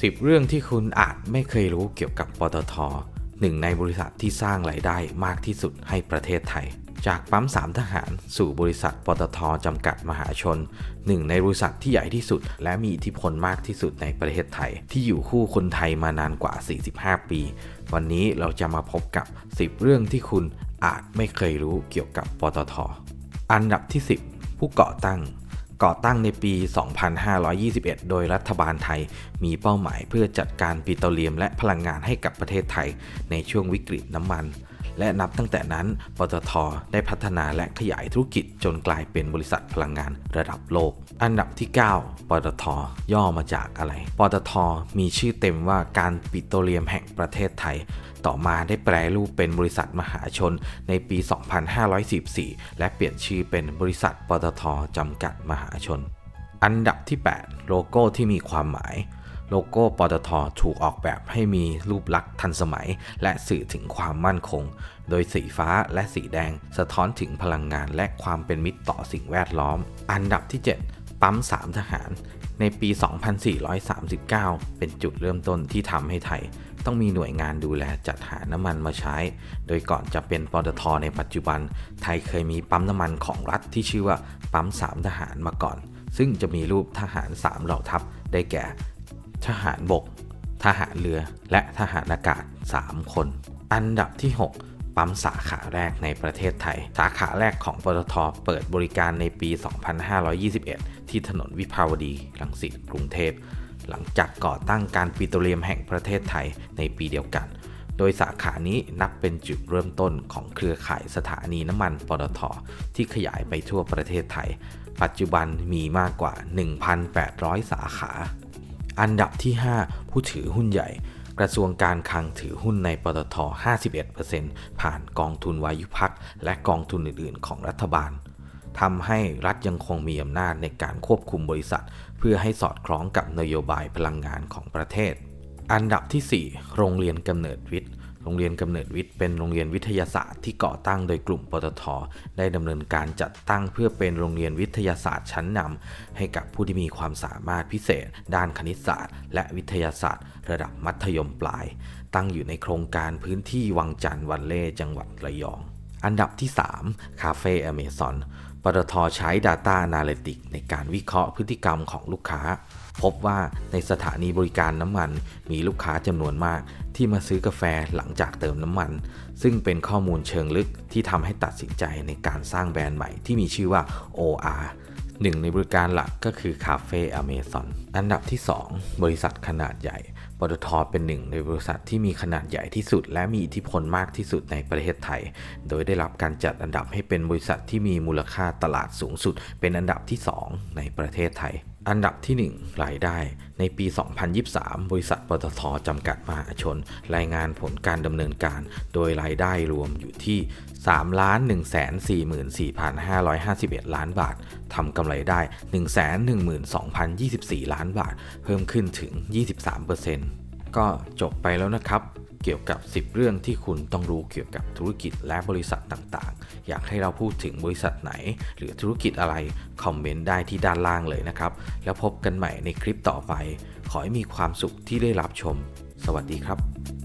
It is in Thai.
10 เรื่องที่คุณอาจไม่เคยรู้เกี่ยวกับปตทหนึ่งในบริษัทที่สร้างรายได้มากที่สุดให้ประเทศไทย จากปั๊มสามทหารสู่บริษัทปตทจำกัดมหาชน หนึ่งในบริษัทที่ใหญ่ที่สุด และมีอิทธิพลมากที่สุดในประเทศไทย ที่อยู่คู่คนไทยมานานกว่า 45 ปี วันนี้เราจะมาพบกับ 10 เรื่องที่คุณอาจไม่เคยรู้เกี่ยวกับปตท อันดับที่ 10 ผู้ก่อตั้ง ก่อตั้งในปี 2521 โดยรัฐบาลไทย มีเป้าหมายเพื่อจัดการปิโตรเลียมและพลังงานให้กับประเทศไทย ในช่วงวิกฤตน้ำมัน และนับตั้งแต่นั้น ปตท ได้พัฒนาและขยายธุรกิจจนกลายเป็นบริษัทพลังงานระดับโลก อันดับที่ 9 ปตท ย่อมาจากอะไร ปตท มีชื่อเต็มว่าการปิโตรเลียมแห่งประเทศไทย ต่อมาได้แปลรูปเป็นบริษัทมหาชนในปี 2514 และเปลี่ยนชื่อเป็นบริษัท ปตท จำกัดมหาชน อันดับที่ 8 โลโก้ที่มีความหมาย โลโก้ปตทถูกออกแบบให้มีรูปลักษณ์ทันสมัย และสื่อถึงความมั่นคง โดยสีฟ้าและสีแดงสะท้อนถึงพลังงานและความเป็นมิตรต่อสิ่งแวดล้อม อันดับที่ 7 ปั๊มสามทหาร ในปี 2439 เป็นจุดเริ่มต้นที่ทำให้ไทย ต้องมีหน่วยงานดูแลจัดหาน้ำมันมาใช้ โดยก่อนจะเป็นปตทในปัจจุบัน ไทยเคยมีปั๊มน้ำมันของรัฐที่ชื่อว่าปั๊มสามทหารมาก่อน ซึ่งจะมีรูปทหาร 3 เหล่าทัพได้แก่ ทหารบก ทหารเรือ และทหารอากาศ 3 คน อันดับที่ 6 ปั๊มสาขาแรกในประเทศไทย สาขาแรกของปตทเปิดบริการในปี 2521 ที่ถนนวิภาวดีรังสิตกรุงเทพ หลังจากก่อตั้งการปิโตรเลียมแห่งประเทศไทยในปีเดียวกันโดยสาขานี้นับเป็นจุดเริ่มต้นของเครือข่ายสถานีน้ำมันปตทที่ขยายไปทั่วประเทศไทย ปัจจุบันมีมากกว่า 1,800 สาขา อันดับที่ 5 ผู้ถือหุ้นใหญ่ กระทรวงการคลังถือหุ้นในปตท 51%ผ่านกองทุนวายุพักและกองทุนอื่น ๆ ของรัฐบาลทำให้รัฐยังคงมีอำนาจในการควบคุมบริษัท เพื่อให้สอดคล้องกับนโยบายพลังงานของประเทศ อันดับที่ 4 โรงเรียนกำเนิดวิทย์ โรงเรียนกำเนิดวิทย์เป็นโรงเรียนวิทยาศาสตร์ที่ก่อตั้งโดยกลุ่มปตท ได้ดำเนินการจัดตั้งเพื่อเป็นโรงเรียนวิทยาศาสตร์ชั้นนำให้กับผู้ที่มีความสามารถพิเศษ ด้านคณิตศาสตร์ และวิทยาศาสตร์ ระดับมัธยมปลาย ตั้งอยู่ในโครงการพื้นที่วังจันทร์วันเล่จังหวัดระยอง อันดับที่ 3 คาเฟ่อเมซอน ปตทใช้ Data Analytics ในการวิเคราะห์พฤติกรรมของลูกค้า พบว่าในสถานีบริการน้ำมันมีลูกค้าจำนวนมาก ที่มาซื้อกาแฟหลังจากเติมน้ำมัน ซึ่งเป็นข้อมูลเชิงลึกที่ทำให้ตัดสินใจในการสร้างแบรนด์ใหม่ที่มีชื่อว่า OR หนึ่งในบริการหลักก็คือคาเฟ่อเมซอนอันดับที่ 2 บริษัทขนาดใหญ่ ปตทเป็นหนึ่งในบริษัทที่มีขนาดใหญ่ที่สุด และมีอิทธิพลมากที่สุดในประเทศไทย โดยได้รับการจัดอันดับให้เป็นบริษัทที่มีมูลค่าตลาดสูงสุด เป็นอันดับที่ 2 ในประเทศไทย อันดับที่ 1 รายได้ ในปี 2023 บริษัทปตทจำกัดมหาชน รายงานผลการดำเนินการ โดยรายได้รวมอยู่ที่3 1 4 4 5 5 1 ล้านบาท ทำกำไรได้ 112,024 ล้านบาท เพิ่มขึ้นถึง 23%ก็จบไปแล้วนะครับ เกี่ยวกับ 10 เรื่องที่คุณต้องรู้เกี่ยวกับธุรกิจและบริษัทต่างๆ อยากให้เราพูดถึงบริษัทไหน หรือธุรกิจอะไร คอมเมนต์ได้ที่ด้านล่างเลยนะครับ แล้วพบกันใหม่ในคลิปต่อไป ขอให้มีความสุขที่ได้รับชม สวัสดีครับ